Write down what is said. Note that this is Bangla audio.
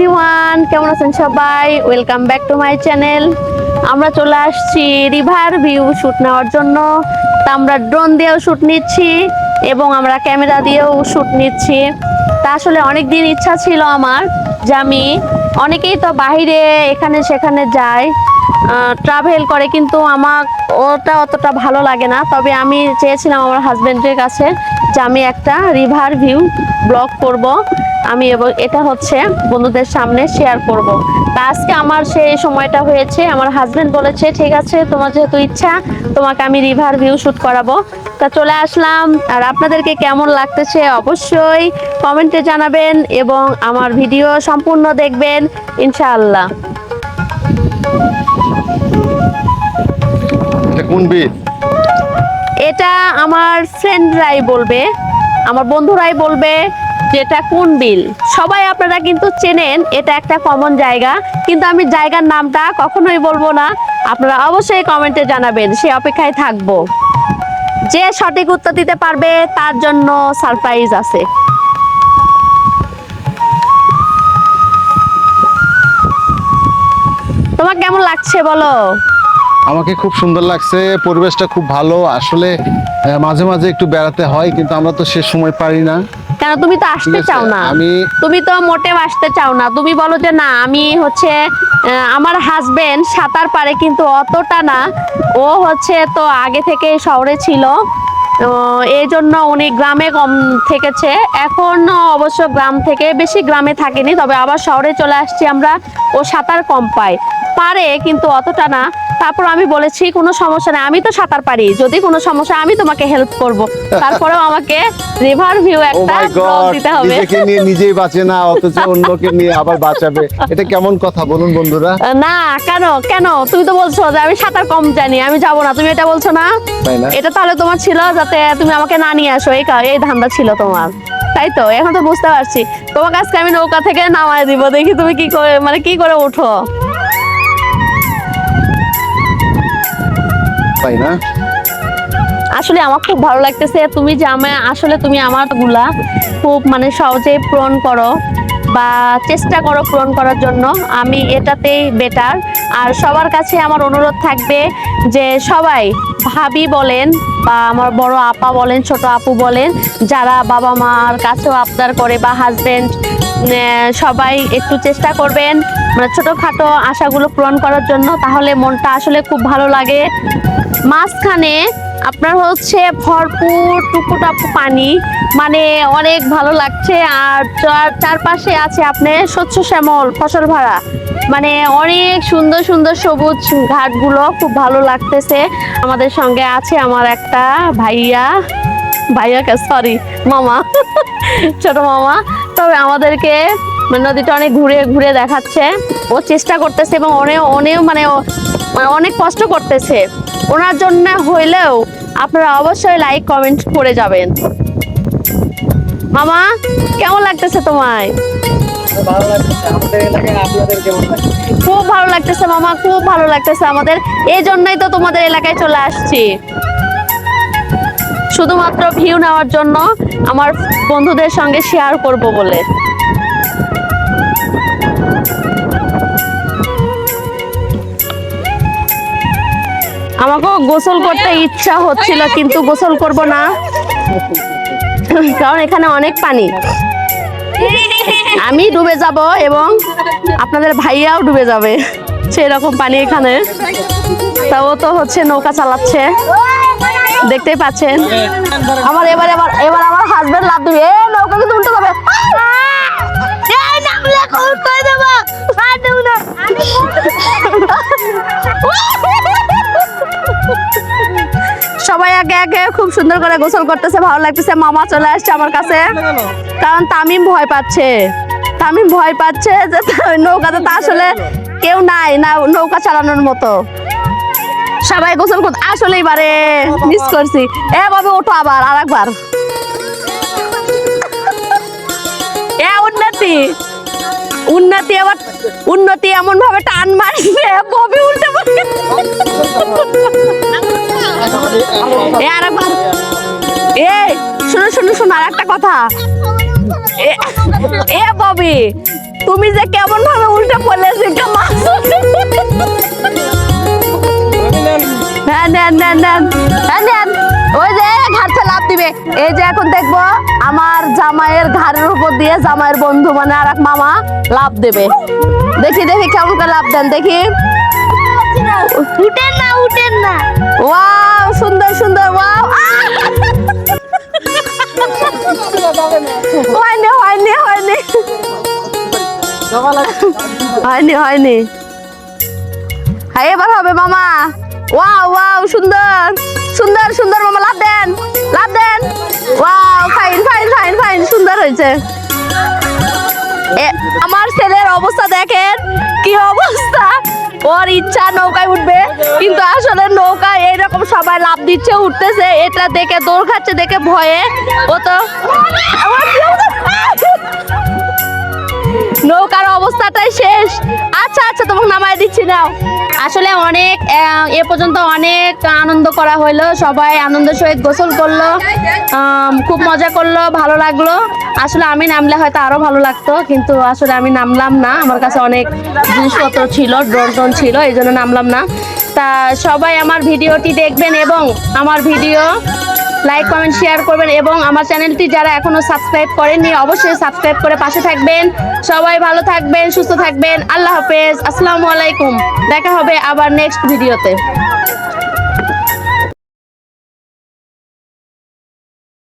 এভরিওয়ান কেমন আছেন সবাই? Welcome back to my channel আমরা চলে আসছি রিভার ভিউ শ্যুট নেওয়ার জন্য। তা আমরা ড্রোন দিয়েও শ্যুট নিচ্ছি এবং আমরা ক্যামেরা দিয়েও শ্যুট নিচ্ছি। তা আসলে অনেক দিন ইচ্ছা ছিল আমার যে আমি অনেকেই তো বাইরে এখানে সেখানে যায় ট্রাভেল করে, কিন্তু আমার ওটা অতটা ভালো লাগে না। তবে আমি চেয়েছিলাম আমার হাজব্যান্ডের কাছে যে আমি একটা রিভার ভিউ ব্লগ করব। আমি এবং এটা হচ্ছে বন্ধুদের সামনে শেয়ার করব। তা আজকে আমার সেই সময়টা হয়েছে আমার হাজবেন্ড বলেছে ঠিক আছে তোমার যেহেতু ইচ্ছা তোমাকে আমি রিভার ভিউ শ্যুট করাবো। তা চলে আসলাম আর আপনাদেরকে কেমন লাগতেছে অবশ্যই কমেন্টে জানাবেন এবং আমার ভিডিও সম্পূর্ণ দেখবেন ইনশাআল্লাহ। কোন এটা আমার ফ্রেন্ডরাই বলবে আমার বন্ধুরাই বলবে যেটা কোন বিল? সবাই আপনারা কিন্তু চেনেন, এটা একটা কমন জায়গা। কিন্তু আমি জায়গার নামটা কখনোই বলব না। আপনারা অবশ্যই কমেন্টে জানাবেন, সে অপেক্ষায় থাকব। যে সঠিক উত্তর দিতে পারবে, তার জন্য সারপ্রাইজ আছে। তোমার কেমন লাগছে বলো? আমাকে খুব সুন্দর লাগছে, পরিবেশটা খুব ভালো। আসলে মাঝে মাঝে একটু বেড়াতে হয়, কিন্তু আমরা তো সে সময় পারি না। কেন তুমি তো আসতে চাও না? তুমি তো মোটেও আসতে চাও না। তুমি বলো যে না আমি হচ্ছে আমার হাজবেন্ড সাঁতার পারে কিন্তু অতটা না। ও হচ্ছে তো আগে থেকে শহরে ছিল। এই জন্য উনি গ্রামে কম থেকেছে। এখন অবশ্য গ্রাম থেকে বেশি গ্রামে থাকেনি তবে আবার শহরে চলে আসছি আমরা। ও সাঁতার কম পায়। পারে কিন্তু অতটা না। তারপর আমি বলেছি কোনো সমস্যা নেই আমি তো সাঁতার পারি। যদি কোনো সমস্যা আমি তোমাকে হেল্প করব। তারপরেও আমাকে রিভার ভিউ একটা মাই দিতে হবে। Oh নিজেকে নিয়ে নিজেই বাঁচে না অথচ অন্যকে নিয়ে আবার বাঁচাবে। এটা কেমন কথা বলুন বন্ধুরা? না কেন কেন? তুমি তো বলছো যে আমি সাঁতার কম জানি আমি যাব না। তুমি এটা বলছো না? এটা তাহলে তোমার ছিল যাতে তুমি আমাকে না নিয়ে আসো। এই এই ধান্দা ছিল তোমার। তাই তো? এখন তো বুঝতে পারছি। তোমার কাছকে আমি নৌকা থেকে নামায় দিব। দেখি তুমি কি করে মানে কি করে ওঠো? তাই না। আসলে আমার খুব ভালো লাগতেছে, তুমি যে আমি আসলে তুমি আমারগুলা খুব মানে সহজে পূরণ করো বা চেষ্টা করো পূরণ করার জন্য। আমি এটাতেই বেটার আর সবার কাছে আমার অনুরোধ থাকবে যে সবাই ভাবি বলেন বা আমার বড় আপা বলেন, ছোট আপু বলেন, যারা বাবা মার কাছেও আবদার করে বা হাজবেন্ড সবাই একটু চেষ্টা করবেন মানে ছোটোখাটো আশাগুলো পূরণ করার জন্য। তাহলে মনটা আসলে খুব ভালো লাগে। মাঝখানে আপনার হচ্ছে ভরপুর টুকুটাপু পানি মানে অনেক ভালো লাগছে। আর চার- চারপাশে আছে আপনি স্বচ্ছ শ্যামল ফসল ভাড়া মানে অনেক সুন্দর সুন্দর সবুজ ঘাটগুলো খুব ভালো লাগতেছে। আমাদের সঙ্গে আছে আমার একটা ভাইয়া ভাইয়াকে সরি মামা। ছোট মামা। তবে আমাদেরকে মানে নদীটা অনেক ঘুরে ঘুরে দেখাচ্ছে। ও চেষ্টা করতেছে এবং অনেক অনেক মানে অনেক কষ্ট করতেছে। ওনার জন্য হইলেও আপনারা অবশ্যই লাইক কমেন্ট করে যাবেন। মামা কেমন লাগতেছে তোমায়? খুব ভালো লাগতেছে মামা খুব ভালো লাগতেছে আমাদের। এই জন্যই তো তোমাদের এলাকায় চলে আসছি। শুধুমাত্র ভিউ নেওয়ার জন্য আমার বন্ধুদের সঙ্গে শেয়ার করব বলে। আমাকেও গোসল করতে ইচ্ছা হচ্ছিল, কিন্তু গোসল করব না। কারণ এখানে অনেক পানি। আমি ডুবে যাব এবং আপনাদের ভাইয়াও ডুবে যাবে। সেই রকম পানি এখানে। তাও তো হচ্ছে নৌকা চালাচ্ছে। দেখতেই পাচ্ছেন। আমার এবার এবার সবাই আগে আগে খুব সুন্দর করে গোসল করতেছে, ভালো লাগতেছে। মামা চলে আসছে আমার কাছে। কারণ তামিম ভয় পাচ্ছে। তামিম ভয় পাচ্ছে যে নৌকাতে তো আসলে কেউ নাই না নৌকা চালানোর মতো। সবাই গোসল করতে আসলে এবারে মিস করছি। এ বাবু, ওঠো আবার আর একবার এ উন্নতি। উন্নতি আবার উন্নতি এমন ভাবে টান মারছে ববি উল্টে এ আর একবার শোনো আর একটা কথা। এ- ববি, তুমি যে কেমন ভাবে উল্টে হ্যাঁ নেন নেন নেন। হ্যাঁ নেন। ওই যে ঘাটতে লাভ দিবে। এই যে, এখন দেখব, আমার জামাইয়ের ঘাড়ের উপর দিয়ে জামাইয়ের বন্ধু মানে আর এক মামা লাভ দেবে। দেখি দেখি, কেমন করে লাভ দেন, দেখি। উঠেন না উঠেন না। ওয়াও, সুন্দর সুন্দর, ওয়াও। হয়নি হয়নি হয়নি। হয়নি হয়নি। হ্যাঁ এবার হবে মামা। ওয়াও ওয়াও, সুন্দর। সুন্দর সুন্দর, মামা, লাভ দেন লাভ দেন। Wow, fine fine fine fine, সুন্দর হয়েছে। আমার ছেলের অবস্থা দেখেন, কি অবস্থা। ওর ইচ্ছা, নৌকায় উঠবে। কিন্তু আসলে নৌকা এইরকম সবাই লাভ দিচ্ছে, উঠতেছে। এটা দেখে দৌড় খাচ্ছে, দেখে ভয়ে। ও তো নৌকার অবস্থাটাই শেষ। আচ্ছা আচ্ছা তোমাকে নামায় দিচ্ছি, নাও। আসলে অনেক এ পর্যন্ত অনেক আনন্দ করা হলো সবাই আনন্দ সহিত গোসল করল খুব মজা করল, ভালো লাগল। আসলে আমি নামলে হয়তো আরও ভালো লাগতো, কিন্তু আসলে আমি নামলাম না। আমার কাছে অনেক জিনিসপত্র ছিল, ড্রোন ছিল, এই জন্য নামলাম না। তা সবাই আমার ভিডিওটি দেখবেন এবং আমার ভিডিও লাইক কমেন্ট শেয়ার করবেন এবং আমার চ্যানেলটি যারা এখনও সাবস্ক্রাইব করেননি, অবশ্যই সাবস্ক্রাইব করে পাশে থাকবেন। সবাই ভালো থাকবেন, সুস্থ থাকবেন। আল্লাহ হাফেজ। আসসালামু আলাইকুম। দেখা হবে আবার নেক্সট ভিডিওতে